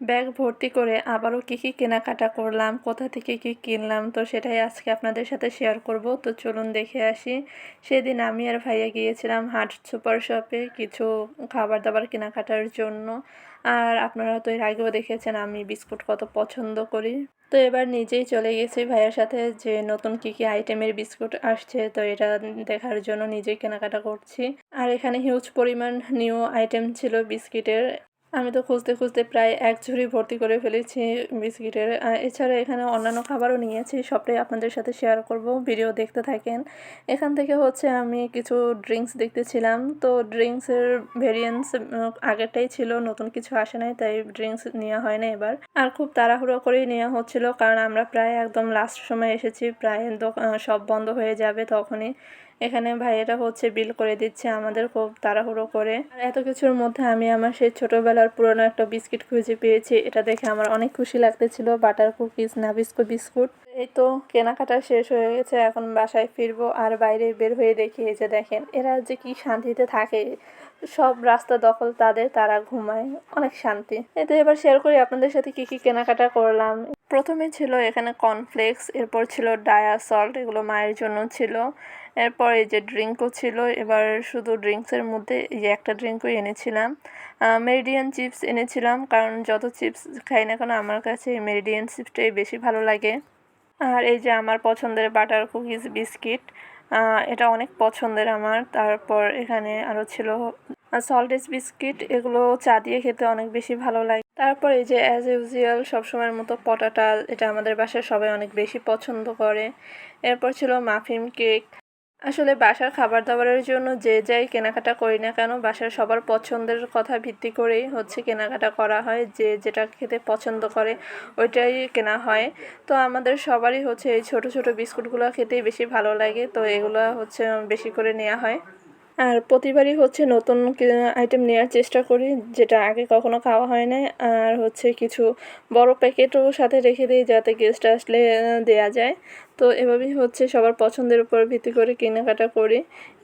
Bag ভর্তি করে আবারও কী কী কেনাকাটা করলাম, কোথা থেকে কী কিনলাম, তো সেটাই আজকে আপনাদের সাথে শেয়ার করব। তো চলুন দেখে আসি। সেদিন আমি আর ভাইয়া গিয়েছিলাম হাট সুপার শপে কিছু খাবার দাবার কেনাকাটার জন্য। আর আপনারা তো এর আগেও দেখেছেন আমি বিস্কুট কত পছন্দ করি। তো এবার নিজেই চলে গেছি ভাইয়ের সাথে যে নতুন কী কী আইটেমের বিস্কুট আসছে, তো এটা দেখার জন্য নিজেই কেনাকাটা করছি। আর এখানে হিউজ পরিমাণ নিউ আইটেম ছিল বিস্কিটের। আমি তো খুঁজতে খুঁজতে প্রায় এক ঝুড়ি ভর্তি করে ফেলেছি বিস্কিটের। এছাড়া এখানে অন্যান্য খাবারও নিয়েছি, সবটাই আপনাদের সাথে শেয়ার করব ভিডিও দেখতে থাকেন। এখান থেকে হচ্ছে আমি কিছু ড্রিঙ্কস দেখতেছিলাম। তো ড্রিঙ্কসের ভেরিয়েন্স আগেরটাই ছিল, নতুন কিছু আসে নাই, তাই ড্রিঙ্কস নেওয়া হয় না এবার। আর খুব তাড়াহুড়ো করেই নেওয়া হচ্ছিল, কারণ আমরা প্রায় একদম লাস্ট সময় এসেছি, প্রায় সব বন্ধ হয়ে যাবে তখনই। এখানে ভাইয়েরা হচ্ছে বিল করে দিচ্ছে আমাদের খুব তাড়াহুড়ো করে। আর এত কিছুর মধ্যে আমি আমার সেই ছোটোবেলার পুরনো একটা বিস্কিট খুঁজে পেয়েছি। এটা দেখে আমার অনেক খুশি লাগতেছিল। Butter cookies, Nabisco biscuit. Biscuit এই তো কেনাকাটা শেষ হয়ে গেছে। এখন বাসায় ফিরবো আর বাইরে বের হয়ে দেখি এই যে দেখেন, এরা যে কি শান্তিতে থাকে। সব রাস্তা দখল তাদের, তারা ঘুমায়। অনেক শান্তি। এতে এবার শেয়ার করি আপনাদের সাথে কি কি কেনাকাটা করলাম। প্রথমে ছিল এখানে কর্নফ্লেক্স এরপর ছিল ডায়া সল্ট এগুলো মায়ের জন্য ছিল। এরপর এই যে ড্রিঙ্কও ছিল, এবার শুধু ড্রিঙ্কসের মধ্যে এই যে একটা ড্রিঙ্কও এনেছিলাম। মেরিডিয়ান চিপস এনেছিলাম, কারণ যত চিপস খাই না কেন আমার কাছে এই মেরিডিয়ান চিপসটাই বেশি ভালো লাগে। আর এই যে আমার পছন্দের বাটার কুকিজ বিস্কিট এটা অনেক পছন্দের আমার। তারপর এখানে আরও ছিল সল্টেজ বিস্কিট এগুলো চা দিয়ে খেতে অনেক বেশি ভালো লাগে। তারপর এই যে অ্যাজ ইউজুয়াল সবসময়ের মতো পটাটা এটা আমাদের বাসায় সবাই অনেক বেশি পছন্দ করে। এরপর ছিল মাফিন কেক আসলে বাসার খাবার দাবারের জন্য যে যাই কেনাকাটা করি না কেন, বাসার সবার পছন্দের কথা ভিত্তি করেই হচ্ছে কেনাকাটা করা হয়, যে যেটা খেতে পছন্দ করে ওইটাই কেনা হয়। তো আমাদের সবারই হচ্ছে এই ছোট ছোট বিস্কুটগুলো খেতেই বেশি ভালো লাগে, তো এগুলো হচ্ছে বেশি করে নেওয়া হয়। আর প্রতিবারই হচ্ছে নতুন আইটেম নেওয়ার চেষ্টা করি, যেটা আগে কখনো খাওয়া হয় না আর হচ্ছে কিছু বড় প্যাকেটও সাথে রেখে দিই যাতে গেস্ট আসলে দেয়া যায়। তো এভাবেই হচ্ছে সবার পছন্দের উপর ভিত্তি করে কেনাকাটা করি।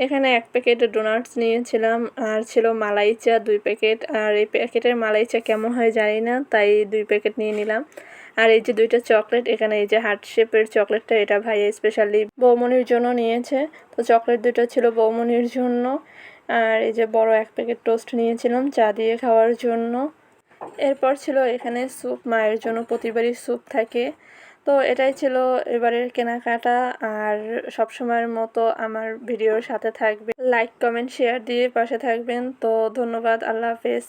এখানে এক প্যাকেট ডোনাটস নিয়েছিলাম, আর ছিল মালাই চা দুই প্যাকেট। আর এই প্যাকেটের মালাই চা কেমন হয় জানি না, তাই দুই প্যাকেট নিয়ে নিলাম। আর এই যে দুইটা চকলেট, এখানে এই যে হার্ট শেপের চকলেটটা, এটা ভাই স্পেশালি বৌমনির জন্য নিয়েছে। তো চকলেট দুটো ছিল বৌমনির জন্য। আর এই যে বড় এক প্যাকেট টোস্ট নিয়েছিলাম চা দিয়ে খাওয়ার জন্য। এরপর ছিল এখানে স্যুপ, মায়ের জন্য প্রতিবারই স্যুপ থাকে। তো এটাই ছিল এবারের কেনাকাটা। আর সবসময়ের মতো আমার ভিডিওর সাথে থাকবে লাইক, কমেন্ট, শেয়ার দিয়ে পাশে থাকবেন। তো ধন্যবাদ, আল্লাহ হাফেজ।